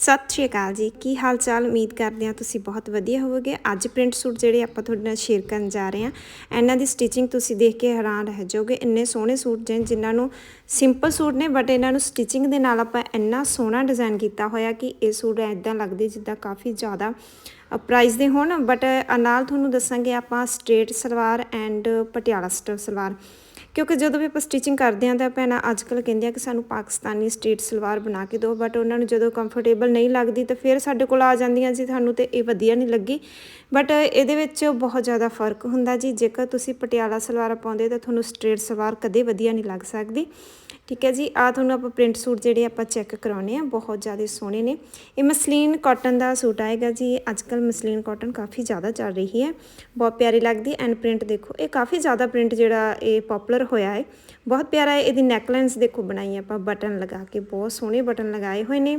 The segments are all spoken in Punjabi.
ਸਤਿ ਸ਼੍ਰੀ ਅਕਾਲ ਜੀ। ਕੀ ਹਾਲ ਚਾਲ ਉਮੀਦ ਕਰਦੇ ਹਾਂ ਤੁਸੀਂ ਬਹੁਤ ਵਧੀਆ ਹੋਵੋਗੇ। ਅੱਜ ਪ੍ਰਿੰਟ ਸੂਟ ਜਿਹੜੇ ਆਪਾਂ ਤੁਹਾਡੇ ਨਾਲ ਸ਼ੇਅਰ ਕਰਨ ਜਾ ਰਹੇ ਹਾਂ, ਇਹਨਾਂ ਦੀ ਸਟਿਚਿੰਗ ਤੁਸੀਂ ਦੇਖ ਕੇ ਹੈਰਾਨ ਰਹਿ ਜਾਓਗੇ। ਇੰਨੇ ਸੋਹਣੇ ਸੂਟ ਨੇ, ਜਿਨ੍ਹਾਂ ਨੂੰ ਸਿੰਪਲ ਸੂਟ ਨੇ ਬਟ ਇਹਨਾਂ ਨੂੰ ਸਟਿਚਿੰਗ ਦੇ ਨਾਲ ਆਪਾਂ ਇੰਨਾ ਸੋਹਣਾ ਡਿਜ਼ਾਈਨ ਕੀਤਾ ਹੋਇਆ ਕਿ ਇਹ ਸੂਟ ਐਦਾਂ ਲੱਗਦੇ ਜਿੱਦਾਂ ਕਾਫੀ ਜ਼ਿਆਦਾ ਪ੍ਰਾਈਸ ਦੇ ਹੋਣ। ਬਟ ਨਾਲ ਤੁਹਾਨੂੰ ਦੱਸਾਂਗੇ ਆਪਾਂ ਸਟ੍ਰੇਟ ਸਲਵਾਰ ਐਂਡ ਪਟਿਆਲਾ ਸਟਰ ਸਲਵਾਰ। ਕਿਉਂਕਿ ਜਦੋਂ ਵੀ ਆਪਾਂ ਸਟਿਚਿੰਗ ਕਰਦੇ ਹਾਂ ਤਾਂ ਭੈਣਾਂ ਅੱਜ ਕੱਲ੍ਹ ਕਹਿੰਦੀਆਂ ਕਿ ਸਾਨੂੰ ਪਾਕਿਸਤਾਨੀ ਸਟ੍ਰੇਟ ਸਲਵਾਰ ਬਣਾ ਕੇ ਦਿਓ ਬਟ ਉਹਨਾਂ ਨੂੰ ਜਦੋਂ ਕੰਫਰਟੇਬਲ ਨਹੀਂ ਲੱਗਦੀ ਤਾਂ ਫਿਰ ਸਾਡੇ ਕੋਲ ਆ ਜਾਂਦੀਆਂ ਜੀ ਤੁਹਾਨੂੰ ਤੇ ਇਹ ਵਧੀਆ ਨਹੀਂ ਲੱਗੀ। ਬਟ ਇਹਦੇ ਵਿੱਚ ਬਹੁਤ ਜ਼ਿਆਦਾ ਫ਼ਰਕ ਹੁੰਦਾ ਜੀ, ਜੇਕਰ ਤੁਸੀਂ ਪਟਿਆਲਾ ਸਲਵਾਰ ਪਾਉਂਦੇ ਤਾਂ ਤੁਹਾਨੂੰ ਸਟ੍ਰੇਟ ਸਲਵਾਰ ਕਦੇ ਵਧੀਆ ਨਹੀਂ ਲੱਗ ਸਕਦੀ। ਠੀਕ ਹੈ ਜੀ ਆ ਤੁਹਾਨੂੰ ਆਪਾਂ ਪ੍ਰਿੰਟ ਸੂਟ ਜਿਹੜੇ ਆਪਾਂ ਚੈੱਕ ਕਰਾਉਣੇ ਆ, ਬਹੁਤ ਜ਼ਿਆਦਾ ਸੋਹਣੇ ਨੇ। ਇਹ ਮਸਲੀਨ ਕਾਟਨ ਦਾ ਸੂਟ ਆਏਗਾ ਜੀ ਅੱਜ ਕੱਲ ਮਸਲੀਨ ਕਾਟਨ ਕਾਫੀ ਜ਼ਿਆਦਾ ਚੱਲ ਰਹੀ ਹੈ। ਬਹੁਤ ਪਿਆਰੀ ਲੱਗਦੀ ਐਂਡ ਪ੍ਰਿੰਟ ਦੇਖੋ, ਇਹ ਕਾਫੀ ਜ਼ਿਆਦਾ ਪ੍ਰਿੰਟ ਜਿਹੜਾ ਇਹ ਪਪੂਲਰ ਹੋਇਆ ਹੈ। ਬਹੁਤ ਪਿਆਰਾ ਹੈ ਇਹਦੀ ਨੈਕਲਾਈਨਸ ਦੇਖੋ ਬਣਾਈ ਆਪਾਂ, ਬਟਨ ਲਗਾ ਕੇ, ਬਹੁਤ ਸੋਹਣੇ ਬਟਨ ਲਗਾਏ ਹੋਏ ਨੇ।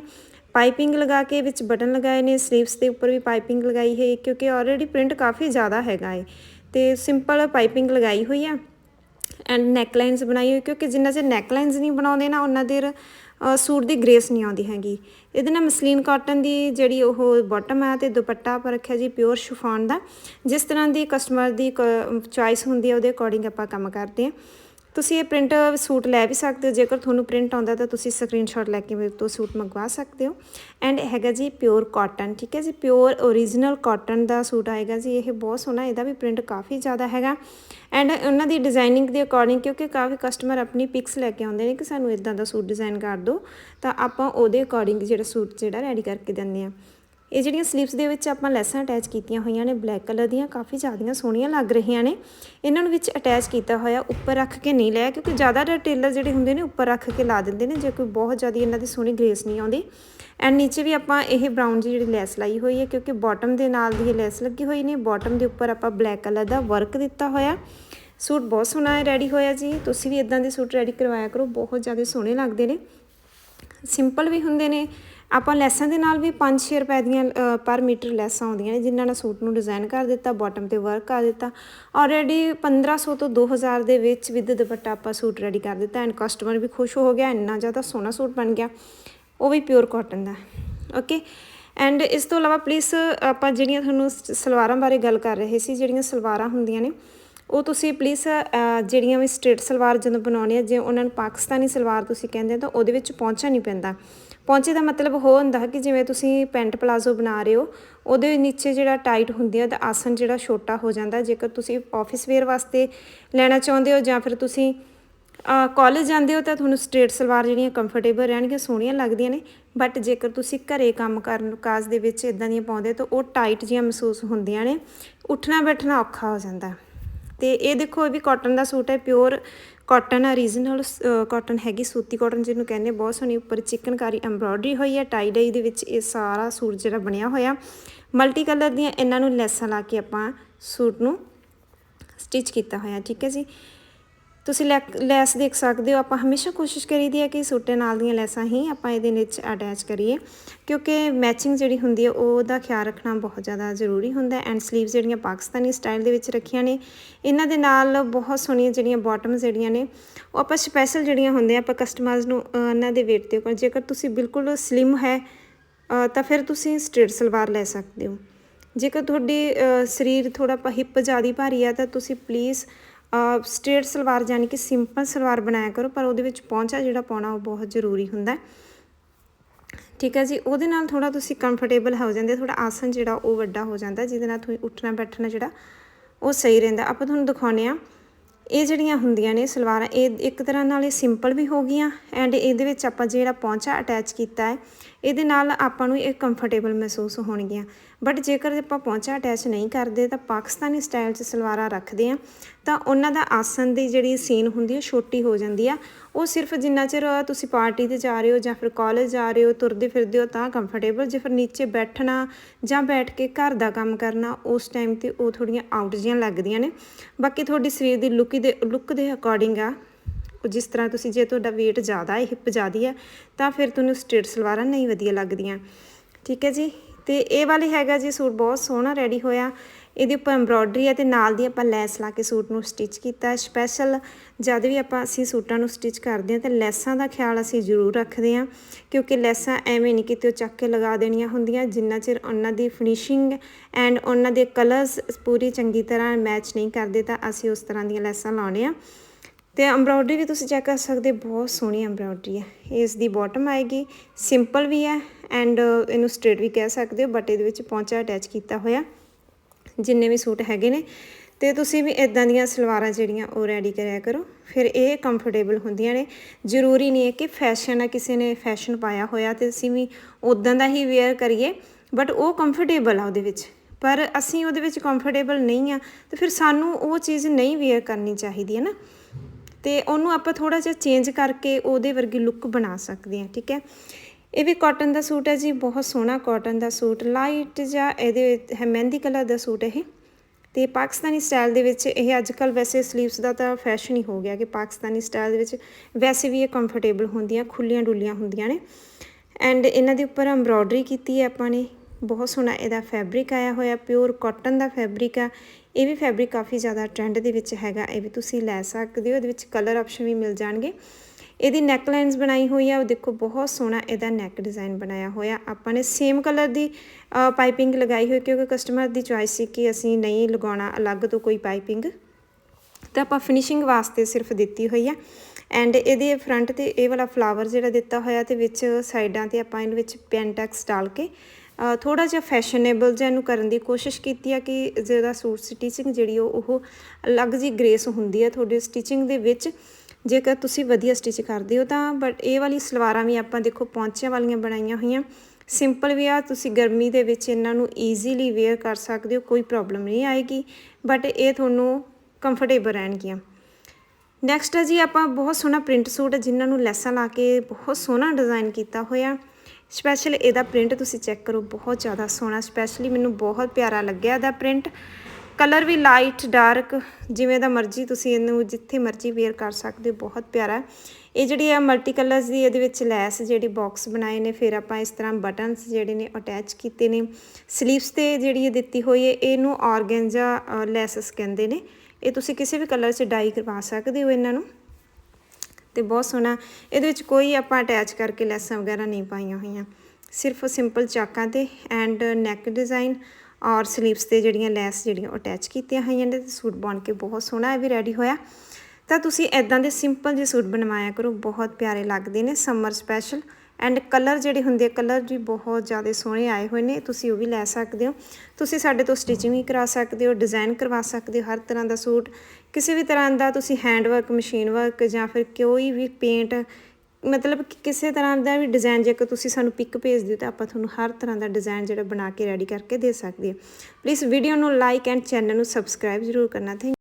ਪਾਈਪਿੰਗ ਲਗਾ ਕੇ ਵਿੱਚ ਬਟਨ ਲਗਾਏ ਨੇ ਸਲੀਵਸ ਦੇ ਉੱਪਰ ਵੀ ਪਾਈਪਿੰਗ ਲਗਾਈ ਹੈ, ਕਿਉਂਕਿ ਆਲਰੇਡੀ ਪ੍ਰਿੰਟ ਕਾਫੀ ਜ਼ਿਆਦਾ ਹੈਗਾ ਹੈ। ਤੇ ਸਿੰਪਲ ਪਾਈਪਿੰਗ ਲਗਾਈ ਹੋਈ ਹੈ ਐਂਡ ਨੈਕਲਾਈਨਸ ਬਣਾਈ ਹੋਈ, ਕਿਉਂਕਿ ਜਿੰਨਾ ਚਿਰ ਨੈਕਲਾਈਨਸ ਨਹੀਂ ਬਣਾਉਂਦੇ ਨਾ, ਉਹਨਾਂ ਦੇਰ ਸੂਟ ਦੀ ਗ੍ਰੇਸ ਨਹੀਂ ਆਉਂਦੀ ਹੈਗੀ। ਇਹਦੇ ਨਾਲ ਮਸਲੀਨ ਕਾਟਨ ਦੀ ਜਿਹੜੀ ਉਹ ਬਾਟਮ ਹੈ ਤੇ ਦੁਪੱਟਾ ਆਪਾਂ ਰੱਖਿਆ ਜੀ ਪਿਓਰ ਸ਼ਿਫਾਨ ਦਾ। ਜਿਸ ਤਰ੍ਹਾਂ ਦੀ ਕਸਟਮਰ ਦੀ ਚੁਆਇਸ ਹੁੰਦੀ ਹੈ ਉਹਦੇ ਅਕੋਰਡਿੰਗ ਆਪਾਂ ਕੰਮ ਕਰਦੇ ਹਾਂ ਤੁਸੀਂ ਇਹ ਪ੍ਰਿੰਟ ਸੂਟ ਲੈ ਵੀ ਸਕਦੇ ਹੋ। ਜੇਕਰ ਤੁਹਾਨੂੰ ਪ੍ਰਿੰਟ ਆਉਂਦਾ ਤਾਂ ਤੁਸੀਂ ਸਕਰੀਨਸ਼ਾਟ ਲੈ ਕੇ ਮੇਰੇ ਤੋਂ ਸੂਟ ਮੰਗਵਾ ਸਕਦੇ ਹੋ। ਐਂਡ ਹੈਗਾ ਜੀ ਪਿਓਰ ਕਾਟਨ ਠੀਕ ਹੈ ਜੀ? ਪਿਓਰ ਓਰੀਜਨਲ ਕਾਟਨ ਦਾ ਸੂਟ ਆਏਗਾ ਜੀ। ਇਹ ਬਹੁਤ ਸੋਹਣਾ, ਇਹਦਾ ਵੀ ਪ੍ਰਿੰਟ ਕਾਫੀ ਜ਼ਿਆਦਾ ਹੈਗਾ। ਐਂਡ ਉਹਨਾਂ ਦੀ ਡਿਜ਼ਾਈਨਿੰਗ ਦੇ ਅਕੋਰਡਿੰਗ ਕਿਉਂਕਿ ਕਾਫੀ ਕਸਟਮਰ ਆਪਣੀ ਪਿਕਸ ਲੈ ਕੇ ਆਉਂਦੇ ਨੇ ਕਿ ਸਾਨੂੰ ਇਦਾਂ ਦਾ ਸੂਟ ਡਿਜ਼ਾਈਨ ਕਰ ਦਿਓ, ਤਾਂ ਆਪਾਂ ਉਹਦੇ ਅਕੋਰਡਿੰਗ ਜਿਹੜਾ ਸੂਟ ਜਿਹੜਾ ਰੈਡੀ ਕਰਕੇ ਦਿੰਦੇ ਆ ਇਹ ਜਿਹੜੀਆਂ ਸਲੀਵਸ ਦੇ ਵਿੱਚ ਆਪਾਂ ਲੈਸਾਂ ਅਟੈਚ ਕੀਤੀਆਂ ਹੋਈਆਂ ਨੇ, ਬਲੈਕ ਕਲਰ ਦੀਆਂ, ਕਾਫੀ ਜ਼ਿਆਦੀਆਂ ਸੋਹਣੀਆਂ ਲੱਗ ਰਹੀਆਂ ਨੇ। ਇਹਨਾਂ ਨੂੰ ਵਿੱਚ ਅਟੈਚ ਕੀਤਾ ਹੋਇਆ ਉੱਪਰ ਰੱਖ ਕੇ ਨਹੀਂ ਲਿਆ, ਕਿਉਂਕਿ ਜ਼ਿਆਦਾ ਟੇਲਰ ਜਿਹੜੇ ਹੁੰਦੇ ਨੇ ਉੱਪਰ ਰੱਖ ਕੇ ਲਾ ਦਿੰਦੇ ਨੇ, ਜੇ ਕੋਈ ਬਹੁਤ ਜ਼ਿਆਦਾ ਇਹਨਾਂ ਦੀ ਸੋਹਣੀ ਗ੍ਰੇਸ ਨਹੀਂ ਆਉਂਦੀ। ਐਂਡ ਨੀਚੇ ਵੀ ਆਪਾਂ ਇਹ ਬਰਾਊਨ ਜੀ ਜਿਹੜੀ ਲੈਸ ਲਾਈ ਹੋਈ ਹੈ, ਕਿਉਂਕਿ ਬਾਟਮ ਦੇ ਨਾਲ ਦੀ ਇਹ ਲੈਸ ਲੱਗੀ ਹੋਈ ਨੇ। ਬਾਟਮ ਦੇ ਉੱਪਰ ਆਪਾਂ ਬਲੈਕ ਕਲਰ ਦਾ ਵਰਕ ਦਿੱਤਾ ਹੋਇਆ। ਸੂਟ ਬਹੁਤ ਸੋਹਣਾ ਹੈ ਰੈਡੀ ਹੋਇਆ ਜੀ। ਤੁਸੀਂ ਵੀ ਇਦਾਂ ਦੇ ਸੂਟ ਰੈਡੀ ਕਰਵਾਇਆ ਕਰੋ, ਬਹੁਤ ਜ਼ਿਆਦਾ ਸੋਹਣੇ ਲੱਗਦੇ ਨੇ। ਸਿੰਪਲ ਵੀ ਹੁੰਦੇ ਨੇ ਆਪਾਂ ਲੈਸਾਂ ਦੇ ਨਾਲ ਵੀ 5-6 ਰੁਪਏ ਦੀਆਂ ਪਰ ਮੀਟਰ ਲੈਸਾਂ ਆਉਂਦੀਆਂ ਨੇ, ਜਿਨ੍ਹਾਂ ਨਾਲ ਸੂਟ ਨੂੰ ਡਿਜ਼ਾਈਨ ਕਰ ਦਿੱਤਾ ਬਾਟਮ ਤੇ ਵਰਕ ਕਰ ਦਿੱਤਾ। ਆਲਰੇਡੀ 1500 ਤੋਂ 2000 ਦੇ ਵਿੱਚ ਵਿਦ ਦੁਪੱਟਾ ਆਪਾਂ ਸੂਟ ਰੈਡੀ ਕਰ ਦਿੱਤਾ ਐਂਡ ਕਸਟਮਰ ਵੀ ਖੁਸ਼ ਹੋ ਗਿਆ, ਇੰਨਾ ਜ਼ਿਆਦਾ ਸੋਹਣਾ ਸੂਟ ਬਣ ਗਿਆ। ਉਹ ਵੀ ਪਿਓਰ ਕਾਟਨ ਦਾ ਓਕੇ ਐਂਡ ਇਸ ਤੋਂ ਇਲਾਵਾ ਪਲੀਜ਼ ਆਪਾਂ ਜਿਹੜੀਆਂ ਤੁਹਾਨੂੰ ਸਲਵਾਰਾਂ ਬਾਰੇ ਗੱਲ ਕਰ ਰਹੇ ਸੀ, ਜਿਹੜੀਆਂ ਸਲਵਾਰਾਂ ਹੁੰਦੀਆਂ ਨੇ, ਉਹ ਤੁਸੀਂ ਪਲੀਜ਼ ਜਿਹੜੀਆਂ ਵੀ ਸਟ੍ਰੇਟ ਸਲਵਾਰ ਜਦੋਂ ਬਣਾਉਣੀ ਹੈ ਜੇ ਉਹਨਾਂ ਨੂੰ ਪਾਕਿਸਤਾਨੀ ਸਲਵਾਰ ਤੁਸੀਂ ਕਹਿੰਦੇ ਤਾਂ ਉਹਦੇ ਵਿੱਚ ਪਹੁੰਚਾ ਨਹੀਂ ਪੈਂਦਾ। ਪਹੁੰਚੇ ਦਾ ਮਤਲਬ ਹੋ ਹੁੰਦਾ ਕਿ ਜਿਵੇਂ ਤੁਸੀਂ ਪੈਂਟ ਪਲਾਜ਼ੋ ਬਣਾ ਰਹੇ ਹੋ, ਉਹਦੇ ਨੀਚੇ ਜਿਹੜਾ ਟਾਈਟ ਹੁੰਦੀ ਹੈ ਤਾਂ ਆਸਨ ਜਿਹੜਾ ਛੋਟਾ ਹੋ ਜਾਂਦਾ ਜੇਕਰ ਤੁਸੀਂ ਆਫਿਸ ਵੇਅਰ ਵਾਸਤੇ ਲੈਣਾ ਚਾਹੁੰਦੇ ਹੋ ਜਾਂ ਫਿਰ ਤੁਸੀਂ ਕਾਲਜ ਜਾਂਦੇ ਹੋ ਤਾਂ ਤੁਹਾਨੂੰ ਸਟ੍ਰੇਟ ਸਲਵਾਰ ਜਿਹੜੀਆਂ ਕੰਫਰਟੇਬਲ ਰਹਿਣਗੀਆਂ, ਸੋਹਣੀਆਂ ਲੱਗਦੀਆਂ ਨੇ। ਬਟ ਜੇਕਰ ਤੁਸੀਂ ਘਰੇ ਕੰਮ ਕਰਨ ਕਾਜ ਦੇ ਵਿੱਚ ਇਦਾਂ ਦੀਆਂ ਪਾਉਂਦੇ ਤਾਂ ਉਹ ਟਾਈਟ ਜਿਹੀਆਂ ਮਹਿਸੂਸ ਹੁੰਦੀਆਂ ਨੇ। ਉੱਠਣਾ ਬੈਠਣਾ ਔਖਾ ਹੋ ਜਾਂਦਾ ਤੇ ਇਹ ਦੇਖੋ, ਇਹ ਵੀ ਕਾਟਨ ਦਾ ਸੂਟ ਹੈ ਪਿਓਰ ਕਾਟਨ ਓਰੀਜਨਲ ਕਾਟਨ ਹੈਗੀ, ਸੂਤੀ ਕਾਟਨ ਜਿਹਨੂੰ ਕਹਿੰਦੇ ਬਹੁਤ ਸੋਹਣੀ, ਉੱਪਰ ਚਿਕਨਕਾਰੀ ਐਮਬ੍ਰੋਇਡਰੀ ਹੋਈ ਹੈ ਟਾਈ ਡਾਈ ਦੇ ਵਿੱਚ ਇਹ ਸਾਰਾ ਸੂਟ ਜਿਹੜਾ ਬਣਿਆ ਹੋਇਆ। ਮਲਟੀ ਕਲਰ ਦੀਆਂ ਇਹਨਾਂ ਨੂੰ ਲੈਸਾਂ ਲਾ ਕੇ ਆਪਾਂ ਸੂਟ ਨੂੰ ਸਟਿਚ ਕੀਤਾ ਹੋਇਆ, ਠੀਕ ਹੈ ਜੀ? ਤੁਸੀਂ ਲੈਸ ਦੇਖ ਸਕਦੇ ਹੋ, ਆਪਾਂ ਹਮੇਸ਼ਾ ਕੋਸ਼ਿਸ਼ ਕਰੀਦੀ ਹੈ ਕਿ ਸੂਟੇ ਨਾਲ ਦੀਆਂ ਲੈਸਾਂ ਹੀ ਆਪਾਂ ਇਹਦੇ ਵਿੱਚ ਅਟੈਚ ਕਰੀਏ, ਕਿਉਂਕਿ ਮੈਚਿੰਗ ਜਿਹੜੀ ਹੁੰਦੀ ਹੈ ਉਹਦਾ ਖਿਆਲ ਰੱਖਣਾ ਬਹੁਤ ਜ਼ਿਆਦਾ ਜ਼ਰੂਰੀ ਹੁੰਦਾ ਐਂਡ ਸਲੀਵਸ ਜਿਹੜੀਆਂ ਪਾਕਿਸਤਾਨੀ ਸਟਾਈਲ ਦੇ ਵਿੱਚ ਰੱਖੀਆਂ ਨੇ, ਇਹਨਾਂ ਦੇ ਨਾਲ ਬਹੁਤ ਸੋਹਣੀਆਂ ਜਿਹੜੀਆਂ ਬਾਟਮਸ ਜਿਹੜੀਆਂ ਨੇ, ਉਹ ਆਪਾਂ ਸਪੈਸ਼ਲ ਜਿਹੜੀਆਂ ਹੁੰਦੇ ਹੁੰਦੀਆਂ, ਆਪਾਂ ਕਸਟਮਰਸ ਨੂੰ ਇਹਨਾਂ ਦੇ ਵੇਟ ਉੱਪਰ ਜੇਕਰ ਤੁਸੀਂ ਬਿਲਕੁਲ ਸਲਿਮ ਹੈ ਤਾਂ ਫਿਰ ਤੁਸੀਂ ਸਟ੍ਰੇਟ ਸਲਵਾਰ ਲੈ ਸਕਦੇ ਹੋ। ਜੇਕਰ ਤੁਹਾਡੇ ਸਰੀਰ ਥੋੜਾ ਹਿੱਪ ਜ਼ਿਆਦਾ ਭਾਰੀ ਆ, ਤਾਂ ਤੁਸੀਂ ਪਲੀਜ਼ ਸਟ੍ਰੇਟ ਸਲਵਾਰ ਯਾਨੀ ਕਿ ਸਿੰਪਲ ਸਲਵਾਰ ਬਣਾਇਆ ਕਰੋ, ਪਰ ਉਹਦੇ ਵਿੱਚ ਪਹੁੰਚਾ ਜਿਹੜਾ ਪਾਉਣਾ ਉਹ ਬਹੁਤ ਜ਼ਰੂਰੀ ਹੁੰਦਾ ਠੀਕ ਹੈ ਜੀ, ਉਹਦੇ ਨਾਲ ਥੋੜਾ ਤੁਸੀਂ ਕੰਫਰਟੇਬਲ ਹੋ ਜਾਂਦੇ ਥੋੜਾ ਆਸਨ ਜਿਹੜਾ ਉਹ ਵੱਡਾ ਹੋ ਜਾਂਦਾ, ਜਿਹਦੇ ਨਾਲ ਤੁਸੀਂ ਉੱਠਣਾ ਬੈਠਣਾ ਜਿਹੜਾ ਉਹ ਸਹੀ ਰਹਿੰਦਾ। ਆਪਾਂ ਤੁਹਾਨੂੰ ਦਿਖਾਉਨੇ ਆ ਇਹ ਜਿਹੜੀਆਂ ਹੁੰਦੀਆਂ ਨੇ ਸਲਵਾਰਾਂ, ਇਹ ਇੱਕ ਤਰ੍ਹਾਂ ਨਾਲ ਇਹ ਸਿੰਪਲ ਵੀ ਹੋ ਗਈਆਂ ਐਂਡ ਇਹਦੇ ਵਿੱਚ ਆਪਾਂ ਜਿਹੜਾ ਪੌਂਚਾ ਅਟੈਚ ਕੀਤਾ ਹੈ ਇਹਦੇ ਨਾਲ ਆਪਾਂ ਨੂੰ ਇਹ ਕੰਫਰਟੇਬਲ ਮਹਿਸੂਸ ਹੋਣਗੀਆਂ। ਬਟ ਜੇਕਰ ਆਪਾਂ ਪਹੁੰਚਾ ਅਟੈਚ ਨਹੀਂ ਕਰਦੇ, ਤਾਂ ਪਾਕਿਸਤਾਨੀ ਸਟਾਈਲ 'ਚ ਸਲਵਾਰਾਂ ਰੱਖਦੇ ਆ ਤਾਂ ਉਹਨਾਂ ਦਾ ਆਸਨ ਦੀ ਜਿਹੜੀ ਸੀਨ ਹੁੰਦੀ ਹੈ ਛੋਟੀ ਹੋ ਜਾਂਦੀ ਆ। ਉਹ ਸਿਰਫ ਜਿੰਨਾ ਚਿਰ ਤੁਸੀਂ ਪਾਰਟੀ ਤੇ ਜਾ ਰਹੇ ਹੋ ਜਾਂ ਫਿਰ ਕਾਲਜ ਜਾ ਰਹੇ ਹੋ, ਤੁਰਦੇ ਫਿਰਦੇ ਹੋ, ਤਾਂ ਕੰਫਰਟੇਬਲ ਜੇ ਫਿਰ ਨੀਚੇ ਬੈਠਣਾ ਜਾਂ ਬੈਠ ਕੇ ਘਰ ਦਾ ਕੰਮ ਕਰਨਾ, ਉਸ ਟਾਈਮ ਤੇ ਉਹ ਥੋੜੀਆਂ ਆਊਟ ਜੀਆਂ ਲੱਗਦੀਆਂ ਨੇ। ਬਾਕੀ ਤੁਹਾਡੀ ਸਰੀਰ ਦੀ ਲੁੱਕ ਦੇ ਲੁੱਕ ਦੇ ਅਕੋਰਡਿੰਗ ਆ। ਜਿਸ ਤਰ੍ਹਾਂ ਤੁਸੀਂ ਜੇ ਤੁਹਾਡਾ weight ਜ਼ਿਆਦਾ ਹੈ ਹਿੱਪ ਜ਼ਿਆਦੀ ਹੈ, ਤਾਂ ਫਿਰ ਤੁਹਾਨੂੰ ਸਟ੍ਰੇਟ ਸਲਵਾਰਾਂ ਨਹੀਂ ਵਧੀਆ ਲੱਗਦੀਆਂ। ਠੀਕ ਹੈ ਜੀ? ਤੇ ਇਹ ਵਾਲੇ ਹੈਗਾ ਜੀ ਸੂਟ ਬਹੁਤ ਸੋਹਣਾ ਰੈਡੀ ਹੋਇਆ। ਇਹਦੇ ਉੱਪਰ ਐਮਬ੍ਰੋਇਡਰੀ ਹੈ ਤੇ ਨਾਲ ਦੀ ਆਪਾਂ ਲੈਸ ਲਾ ਕੇ ਸੂਟ ਨੂੰ ਸਟਿਚ ਕੀਤਾ। ਸਪੈਸ਼ਲ ਜਦ ਵੀ ਆਪਾਂ ਅਸੀਂ ਸੂਟਾਂ ਨੂੰ ਸਟਿਚ ਕਰਦੇ ਹਾਂ ਤਾਂ ਲੈਸਾਂ ਦਾ ਖਿਆਲ ਅਸੀਂ ਜ਼ਰੂਰ ਰੱਖਦੇ ਹਾਂ, ਕਿਉਂਕਿ ਲੈਸਾਂ ਐਵੇਂ ਨਹੀਂ ਕਿਤੇ ਉਹ ਚੱਕ ਕੇ ਲਗਾ ਦੇਣੀਆਂ ਹੁੰਦੀਆਂ, ਜਿੰਨਾ ਚਿਰ ਉਹਨਾਂ ਦੀ ਫਿਨਿਸ਼ਿੰਗ ਐਂਡ ਉਹਨਾਂ ਦੇ ਕਲਰਸ ਪੂਰੀ ਚੰਗੀ ਤਰ੍ਹਾਂ ਮੈਚ ਨਹੀਂ ਕਰਦੇ ਤਾਂ ਅਸੀਂ ਉਸ ਤਰ੍ਹਾਂ ਦੀਆਂ ਲੈਸਾਂ ਲਾਉਣੇ ਆ ਤੇ ਐਮਬ੍ਰੋਇਡਰੀ ਵੀ ਤੁਸੀਂ ਚੈੱਕ ਕਰ ਸਕਦੇ, ਬਹੁਤ ਸੋਹਣੀ ਐਮਬ੍ਰੋਇਡਰੀ ਹੈ। ਇਸ ਦੀ ਬਾਟਮ ਆਏਗੀ ਸਿੰਪਲ ਵੀ ਹੈ ਐਂਡ ਇਹਨੂੰ ਸਟ੍ਰੇਟ ਵੀ ਕਹਿ ਸਕਦੇ ਹੋ ਬਟ ਇਹਦੇ ਵਿੱਚ ਪੌਂਚਾ ਅਟੈਚ ਕੀਤਾ ਹੋਇਆ। ਜਿੰਨੇ ਵੀ ਸੂਟ ਹੈਗੇ ਨੇ, ਤੇ ਤੁਸੀਂ ਵੀ ਇਦਾਂ ਦੀਆਂ ਸਲਵਾਰਾਂ ਜਿਹੜੀਆਂ ਉਹ ਰੈਡੀ ਕਰਿਆ ਕਰੋ। ਫਿਰ ਇਹ ਕੰਫਰਟੇਬਲ ਹੁੰਦੀਆਂ ਨੇ। ਜ਼ਰੂਰੀ ਨਹੀਂ ਹੈ ਕਿ ਫੈਸ਼ਨ ਆ, ਕਿਸੇ ਨੇ ਫੈਸ਼ਨ ਪਾਇਆ ਹੋਇਆ ਤੇ ਅਸੀਂ ਵੀ ਉਦਾਂ ਦਾ ਹੀ ਵੇਅਰ ਕਰੀਏ ਬਟ ਉਹ ਕੰਫਰਟੇਬਲ ਆ ਉਹਦੇ ਵਿੱਚ। ਪਰ ਅਸੀਂ ਉਹਦੇ ਵਿੱਚ ਕੰਫਰਟੇਬਲ ਨਹੀਂ ਆ, ਤੇ ਫਿਰ ਸਾਨੂੰ ਉਹ ਚੀਜ਼ ਨਹੀਂ ਵੇਅਰ ਕਰਨੀ ਚਾਹੀਦੀ ਹੈ ਨਾ। ਤੇ ਉਹਨੂੰ ਆਪਾਂ ਥੋੜਾ ਜਿਹਾ ਚੇਂਜ ਕਰਕੇ ਉਹਦੇ ਵਰਗੀ ਲੁੱਕ ਬਣਾ ਸਕਦੇ ਹਾਂ, ਠੀਕ ਹੈ? ਇਹ ਵੀ ਕਾਟਨ ਦਾ ਸੂਟ ਹੈ ਜੀ, ਬਹੁਤ ਸੋਹਣਾ ਕਾਟਨ ਦਾ ਸੂਟ ਲਾਈਟ ਜਾਂ ਇਹਦੇ ਹੈ, ਮਹਿੰਦੀ ਕਲਰ ਦਾ ਸੂਟ ਇਹ। ਤੇ ਪਾਕਿਸਤਾਨੀ ਸਟਾਈਲ ਦੇ ਵਿੱਚ ਇਹ ਅੱਜ ਕੱਲ ਵੈਸੇ ਸਲੀਵਸ ਦਾ ਤਾਂ ਫੈਸ਼ਨ ਹੀ ਹੋ ਗਿਆ ਕਿ ਪਾਕਿਸਤਾਨੀ ਸਟਾਈਲ ਦੇ ਵਿੱਚ ਵੈਸੇ ਵੀ ਇਹ ਕੰਫਰਟੇਬਲ ਹੁੰਦੀਆਂ ਖੁੱਲੀਆਂ ਡੁੱਲੀਆਂ ਹੁੰਦੀਆਂ ਨੇ। ਐਂਡ ਇਹਨਾਂ ਦੇ ਉੱਪਰ ਐਮਬ੍ਰੋਇਡਰੀ ਕੀਤੀ ਹੈ ਆਪਾਂ ਨੇ। ਬਹੁਤ ਸੋਹਣਾ ਇਹਦਾ ਫੈਬਰਿਕ ਆਇਆ ਹੋਇਆ ਪਿਓਰ ਕਾਟਨ ਦਾ ਫੈਬਰਿਕ ਆ। ਇਹ ਵੀ ਫੈਬਰਿਕ ਕਾਫੀ ਜ਼ਿਆਦਾ ਟ੍ਰੈਂਡ ਦੇ ਵਿੱਚ ਹੈਗਾ, ਇਹ ਵੀ ਤੁਸੀਂ ਲੈ ਸਕਦੇ ਹੋ, ਇਹਦੇ ਵਿੱਚ ਕਲਰ ਆਪਸ਼ਨ ਵੀ ਮਿਲ ਜਾਣਗੇ। ਇਹਦੀ ਨੈਕ ਲਾਈਨਸ ਬਣਾਈ ਹੋਈ ਆ, ਉਹ ਦੇਖੋ ਬਹੁਤ ਸੋਹਣਾ ਇਹਦਾ ਨੈਕ ਡਿਜ਼ਾਈਨ ਬਣਾਇਆ ਹੋਇਆ। ਆਪਾਂ ਨੇ ਸੇਮ ਕਲਰ ਦੀ ਪਾਈਪਿੰਗ ਲਗਾਈ ਹੋਈ, ਕਿਉਂਕਿ ਕਸਟਮਰ ਦੀ ਚੁਆਇਸ ਸੀ ਕਿ ਅਸੀਂ ਨਹੀਂ ਲਗਾਉਣਾ ਅਲੱਗ ਤੋਂ ਕੋਈ ਪਾਈਪਿੰਗ ਤਾਂ ਆਪਾਂ ਫਿਨਿਸ਼ਿੰਗ ਵਾਸਤੇ ਸਿਰਫ ਦਿੱਤੀ ਹੋਈ ਆ। ਐਂਡ ਇਹਦੇ ਫਰੰਟ ਤੇ ਇਹ ਵਾਲਾ ਫਲਾਵਰ ਜਿਹੜਾ ਦਿੱਤਾ ਹੋਇਆ, ਤੇ ਵਿੱਚ ਸਾਈਡਾਂ ਤੇ ਆਪਾਂ ਇਹਦੇ ਵਿੱਚ ਪੈਂਟੈਕਸ ਡਾਲ ਕੇ ਥੋੜਾ ਜਿਹਾ ਫੈਸ਼ਨੇਬਲ ਜਿਹਾ ਨੂੰ ਕਰਨ ਦੀ ਕੋਸ਼ਿਸ਼ ਕੀਤੀ ਆ ਕਿ ਜਿਹਦਾ ਸੂਟ ਸਟਿਚਿੰਗ ਜਿਹੜੀ ਉਹ ਉਹ ਅਲੱਗ ਜੀ ਗ੍ਰੇਸ ਹੁੰਦੀ ਹੈ ਤੁਹਾਡੇ ਸਟਿਚਿੰਗ ਦੇ ਵਿੱਚ। ਜੇਕਰ ਤੁਸੀਂ ਵਧੀਆ ਸਟਿਚ ਕਰਦੇ ਹੋ ਤਾਂ ਬਟ ਇਹ ਵਾਲੀ ਸਲਵਾਰਾਂ ਵੀ ਆਪਾਂ ਦੇਖੋ ਪੌਂਚਿਆਂ ਵਾਲੀਆਂ ਬਣਾਈਆਂ ਹੋਈਆਂ। ਸਿੰਪਲ ਵੀ ਆ, ਤੁਸੀਂ ਗਰਮੀ ਦੇ ਵਿੱਚ ਇਹਨਾਂ ਨੂੰ ਈਜ਼ੀਲੀ ਵੇਅਰ ਕਰ ਸਕਦੇ ਹੋ, ਕੋਈ ਪ੍ਰੋਬਲਮ ਨਹੀਂ ਆਏਗੀ। ਬਟ ਇਹ ਤੁਹਾਨੂੰ ਕੰਫਰਟੇਬਲ ਰਹਿਣਗੀਆਂ। ਨੈਕਸਟ ਹੈ ਜੀ ਆਪਾਂ ਬਹੁਤ ਸੋਹਣਾ ਪ੍ਰਿੰਟ ਸੂਟ ਜਿਨ੍ਹਾਂ ਨੂੰ ਲੈਸਾਂ ਲਾ ਕੇ ਬਹੁਤ ਸੋਹਣਾ ਡਿਜ਼ਾਈਨ ਕੀਤਾ ਹੋਇਆ। ਸਪੈਸ਼ਲ ਇਹਦਾ ਪ੍ਰਿੰਟ ਤੁਸੀਂ ਚੈੱਕ ਕਰੋ, ਬਹੁਤ ਜ਼ਿਆਦਾ ਸੋਹਣਾ ਸਪੈਸ਼ਲੀ ਮੈਨੂੰ ਬਹੁਤ ਪਿਆਰਾ ਲੱਗਿਆ ਇਹਦਾ ਪ੍ਰਿੰਟ ਕਲਰ ਵੀ ਲਾਈਟ ਡਾਰਕ ਜਿਵੇਂ ਦਾ ਮਰਜ਼ੀ ਤੁਸੀਂ ਇਹਨੂੰ ਜਿੱਥੇ ਮਰਜ਼ੀ ਵੇਅਰ ਕਰ ਸਕਦੇ ਹੋ, ਬਹੁਤ ਪਿਆਰਾ। ਇਹ ਜਿਹੜੀ ਆ ਮਲਟੀ ਕਲਰਸ ਦੀ ਇਹਦੇ ਵਿੱਚ ਲੈਸ ਜਿਹੜੀ ਬਾਕਸ ਬਣਾਏ ਨੇ, ਫਿਰ ਆਪਾਂ ਇਸ ਤਰ੍ਹਾਂ ਬਟਨਸ ਜਿਹੜੇ ਨੇ ਅਟੈਚ ਕੀਤੇ ਨੇ। ਸਲੀਵਸ ਤੇ ਜਿਹੜੀ ਇਹ ਦਿੱਤੀ ਹੋਈ ਹੈ, ਇਹਨੂੰ ਆਰਗੈਂਜਾ ਲੈਸਸ ਕਹਿੰਦੇ ਨੇ। ਇਹ ਤੁਸੀਂ ਕਿਸੇ ਵੀ ਕਲਰ 'ਚ ਡਾਈ ਕਰਵਾ ਸਕਦੇ ਹੋ ਇਹਨਾਂ ਨੂੰ। ਤੇ ਬਹੁਤ ਸੋਹਣਾ। ਇਹਦੇ ਵਿੱਚ ਕੋਈ ਆਪਾਂ ਅਟੈਚ ਕਰਕੇ ਲੈਸਾਂ ਵਗੈਰਾ ਨਹੀਂ ਪਾਈਆਂ ਹੋਈਆਂ। ਸਿਰਫ ਸਿੰਪਲ ਚਾਕਾਂ ਤੇ ਐਂਡ ਨੈਕ ਡਿਜ਼ਾਈਨ ਔਰ ਸਲੀਵਸ ਤੇ ਜਿਹੜੀਆਂ ਲੈਸ ਜਿਹੜੀਆਂ ਅਟੈਚ ਕੀਤੀਆਂ ਹੋਈਆਂ ਨੇ ਤੇ ਸੂਟ ਬਣ ਕੇ ਬਹੁਤ ਸੋਹਣਾ ਇਹ ਵੀ ਰੈਡੀ ਹੋਇਆ। ਤਾਂ ਤੁਸੀਂ ਐਦਾਂ ਦੇ ਸਿੰਪਲ ਜਿਹੇ ਸੂਟ ਬਣਵਾਇਆ ਕਰੋ, ਬਹੁਤ ਪਿਆਰੇ ਲੱਗਦੇ ਨੇ ਸਮਰ ਸਪੈਸ਼ਲ ਐਂਡ ਕਲਰ ਜਿਹੜੇ ਹੁੰਦੇ ਆ ਕਲਰ ਵੀ ਬਹੁਤ ਜ਼ਿਆਦਾ ਸੋਹਣੇ ਆਏ ਹੋਏ ਨੇ, ਤੁਸੀਂ ਉਹ ਵੀ ਲੈ ਸਕਦੇ ਹੋ। ਤੁਸੀਂ ਸਾਡੇ ਤੋਂ ਸਟਿਚਿੰਗ ਵੀ ਕਰਾ ਸਕਦੇ ਹੋ ਡਿਜ਼ਾਈਨ ਕਰਵਾ ਸਕਦੇ ਹੋ, ਹਰ ਤਰ੍ਹਾਂ ਦਾ ਸੂਟ। ਕਿਸੇ ਵੀ ਤਰ੍ਹਾਂ ਦਾ ਤੁਸੀਂ ਹੈਂਡ ਵਰਕ ਮਸ਼ੀਨ ਵਰਕ ਜਾਂ ਫਿਰ ਕੋਈ ਵੀ ਪੇਂਟ ਮਤਲਬ ਕਿ ਕਿਸੇ ਤਰ੍ਹਾਂ ਦਾ ਵੀ ਡਿਜ਼ਾਈਨ ਜੇਕਰ ਤੁਸੀਂ ਸਾਨੂੰ ਪਿਕ ਭੇਜ ਦਿਓ ਤਾਂ ਆਪਾਂ ਤੁਹਾਨੂੰ ਹਰ ਤਰ੍ਹਾਂ ਦਾ ਡਿਜ਼ਾਈਨ ਜਿਹੜਾ ਬਣਾ ਕੇ ਰੈਡੀ ਕਰਕੇ ਦੇ ਸਕਦੇ ਹਾਂ। ਪਲੀਜ਼ ਵੀਡੀਓ ਨੂੰ ਲਾਈਕ ਐਂਡ ਚੈਨਲ ਨੂੰ ਸਬਸਕ੍ਰਾਈਬ ਜ਼ਰੂਰ ਕਰਨਾ। ਥੈਂਕ